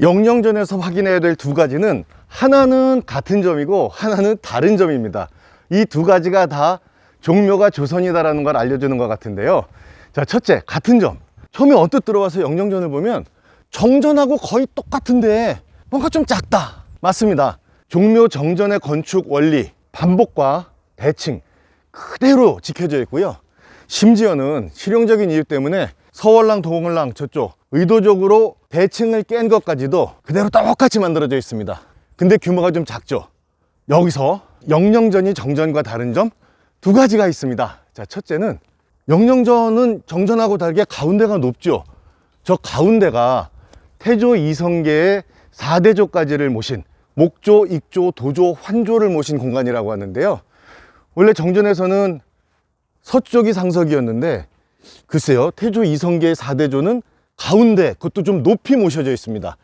영영전에서 확인해야 될 두 가지는 하나는 같은 점이고 하나는 다른 점입니다. 이 두 가지가 다 종묘가 조선이다라는 걸 알려주는 것 같은데요. 자, 첫째, 같은 점. 처음에 언뜻 들어와서 영영전을 보면 정전하고 거의 똑같은데 뭔가 좀 작다. 맞습니다. 종묘 정전의 건축 원리, 반복과 대칭 그대로 지켜져 있고요. 심지어는 실용적인 이유 때문에 서월랑 동월랑 저쪽 의도적으로 대칭을 깬 것까지도 그대로 똑같이 만들어져 있습니다. 근데 규모가 좀 작죠. 여기서 영영전이 정전과 다른 점 두 가지가 있습니다. 자, 첫째는 영영전은 정전하고 다르게 가운데가 높죠. 저 가운데가 태조 이성계의 4대조까지를 모신 목조, 익조, 도조, 환조를 모신 공간이라고 하는데요. 원래 정전에서는 서쪽이 상석이었는데 글쎄요 태조 이성계의 4대조는 가운데 그것도 좀 높이 모셔져 있습니다